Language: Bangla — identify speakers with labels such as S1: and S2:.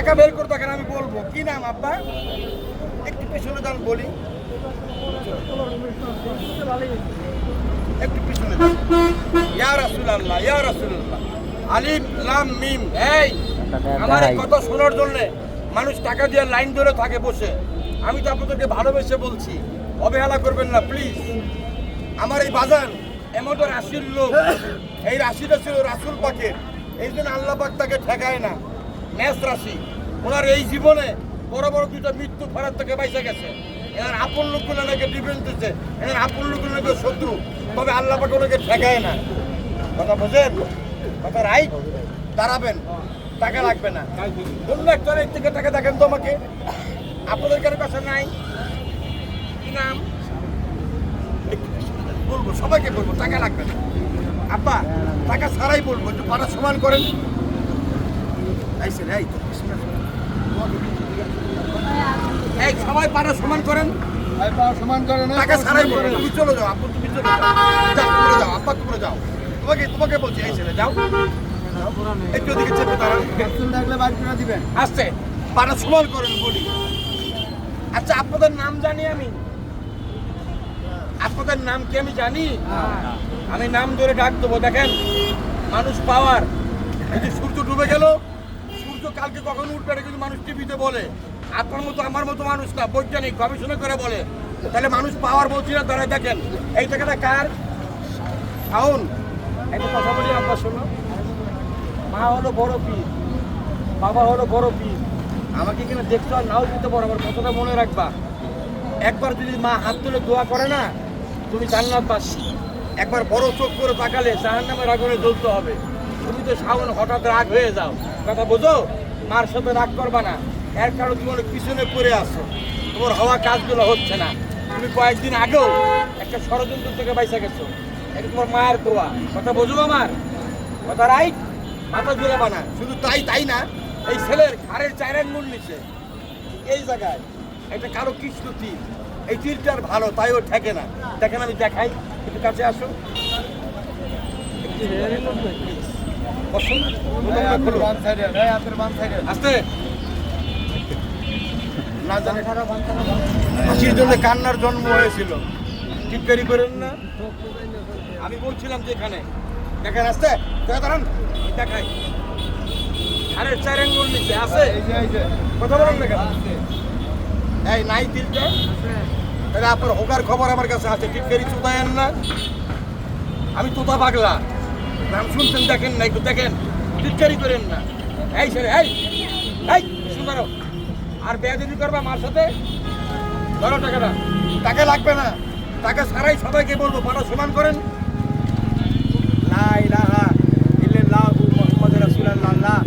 S1: টাকা বের করে দেখেন আমি বলব? কি নাম আব্বা? একটু পিছনে যান, বলি। একটু পিছনে ইয়া রাসূলুল্লাহ ইয়া রাসূলুল্লাহ। আলিফ, লাম, মিম, এই, আমার কথা শোনার জন্য মানুষ টাকা দিয়ে লাইন ধরে থাকে বসে। আমি তো আপনাদেরকে ভালোবেসে বলছি, অবহেলা করবেন না প্লিজ আমার এই বাজান এমন রাশির লোক। এই রাশিটা ছিল রাসুল পাকের। এই জন্য আল্লাহ পাক তাকে ঠেকায় না। ম্যাচ রাশি। ওনার এই জীবনে বড় বড় দুটো মৃত্যু ফেরার থেকে বাইসে গেছে। এনার আপন লোকগুলো নাকি ডিফেন্স দিচ্ছে এনার আপন লোকগুলো নাকি শত্রু। তবে আল্লাহ পাক ওনাকে ঠেকায় না। কথা বোঝেন? কথা রাইট দাঁড়াবেন। টাকা লাগবে না। অন্য একটা থেকে টাকা দেখেন তো আমাকে। আপনাদের কারও কাছে নাই? কি নাম? বলব, সবাইকে বলব, টাকা লাগবে না। আব্বা, টাকা ছাড়াই বলব, একটু পাড়া সমান করেন। এই এই তো এই সবাই পাড়া সমান করেন।
S2: সমান
S1: ছাড়াই বলব তুমি চলে যাও আপু তুমি চলে যাও। যাও যাও তোমরা যাও। তোমাকে তোমাকে বলছি এই ছেলে যাও। একটু ওদিকে চেপে দাঁড়ান।
S2: ডাকলে বাড়ি করে দিবেন।
S1: আসছে। পাড়া সমান করেন বলি। আচ্ছা আপনাদের নাম জানি আমি? আপনাদের নাম কি আমি জানি? আমি নাম ধরে ডাক দেবো দেখেন। মানুষ পাওয়ার। এই যে সূর্য ডুবে গেল সূর্য কালকে কখন উঠবে এটা কিন্তু মানুষ টিভিতে বলে। আপনার মতো, আমার মতো মানুষ না, বৈজ্ঞানিক, গবেষণা করে বলে। তাহলে মানুষ পাওয়ার বলছি না তারা দেখেন। এই টাকাটা কার? শাওন। একটা কথা বলি আব্বা শোনো। মা হলো বড় পীর, বাবা হলো বড় পীর। আমাকে এখানে দেখতে আর নাও দিতে পারো, আমার কথাটা মনে রাখবা। একবার যদি মা হাত তুলে দোয়া করে না, তুমি জান্নাত পাচ্ছি একবার বড় চোখ করে তাকালে জাহান নামের আগুনে জ্বলতে হবে। তুমি তো সামন হঠাৎ রাগ হয়ে যাও। কথা বোঝো? মার সাথে রাগ করবা না। এর কারণে তুমি অনেক পিছনে পড়ে আসো তোমার হওয়া কাজগুলো হচ্ছে না। তুমি কয়েকদিন আগেও একটা ষড়যন্ত্র থেকে বাইসা গেছো। এটা তোমার মায়ের দোয়া। কথা বোঝো আমার? কথা রাইট? মাথা জোড়া বানা। শুধু তাই তাই না, এই ছেলের ঘাড়ের চাইরের মূল নিচে এই জায়গায় একটা কারও কৃষ্ণ তীর। এই তীরটার ভালো তাই ও ঠেকে না। দেখেন আমি দেখাই। একটু কাছে আসো। হাসির জন্য কান্নার জন্ম হয়েছিল। টিটকারি করেন না। আমি বলছিলাম যে এখানে। দেখেন, আসতে। দাঁড়ান। দেখাই। আরে, চার আঙ্গুল নিচে আছে। কথা বলেন না এই, নাই তিলটা? তাহলে আপনার হোকার খবর আমার কাছে আছে। টিটকারি চুদায়েন না। আমি তোতা পাগলা। নাম শুনছেন, দেখেন না একটু দেখেন। চিৎকারি করেন না। এই স্যার এই এই শুনারো আর বেয়াদি করবে মার সাথে? ধরো টাকাটা। টাকা লাগবে না। টাকা সারাই সবাইকে বলব বড় সমান করেন। লাই রাহা